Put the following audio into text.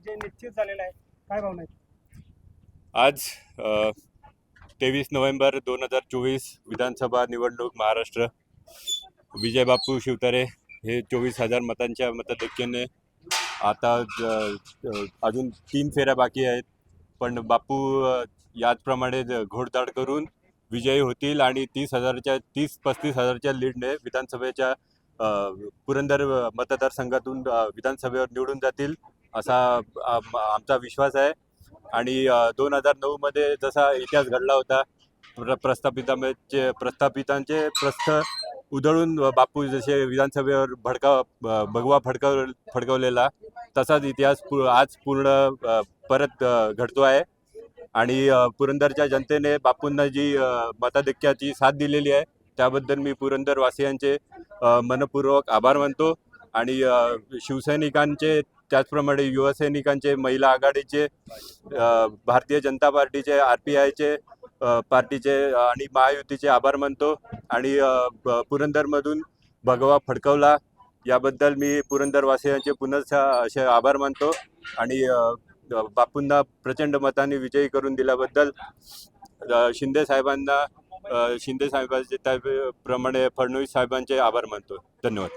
विजय निश्चित झालेला आहे. काय भावना आज तेवीस नोव्हेंबर दोन हजार चोवीस विधानसभा निवडणूक महाराष्ट्र. विजय बापू शिवतारे हे चोवीस हजार मतांच्या मताधिक्याने आता अजून तीन फेऱ्या बाकी आहेत. पण बापू याचप्रमाणे घोडदाड करून विजयी होतील आणि तीस हजारच्या तीस पस्तीस हजारच्या लीडने विधानसभेच्या पुरंदर मतदारसंघातून विधानसभेवर निवडून जातील. असा आमचा विश्वास आहे. आणि दोन हजार नऊमध्ये जसा इतिहास घडला होता प्र प्रस्थापितांचे प्रस्थापितांचे प्रस्थ उधळून बापू जसे विधानसभेवर भडका भगवा फडकाव फडकवलेला तसाच इतिहास पु आज पूर्ण परत घडतो आहे. आणि पुरंदरच्या जनतेने बापूंना जी मताधिक्याची साथ दिलेली आहे त्याबद्दल मी पुरंदरवासियांचे मनपूर्वक आभार मानतो. आणि शिवसैनिकांचे त्याचप्रमाणे युवसैनिकांचे महिला आघाडीचे भारतीय जनता पार्टीचे आर पी आयचे पार्टीचे आणि महायुतीचे आभार मानतो. आणि पुरंदरमधून भगवा फडकवला. याबद्दल मी पुरंदरवासियांचे पुनश्च असे आभार मानतो. आणि बापूंना प्रचंड मताने विजयी करून दिल्याबद्दल शिंदे साहेबांना शिंदे साहेबांचे त्याप्रमाणे फडणवीस साहेबांचे आभार मानतो. धन्यवाद.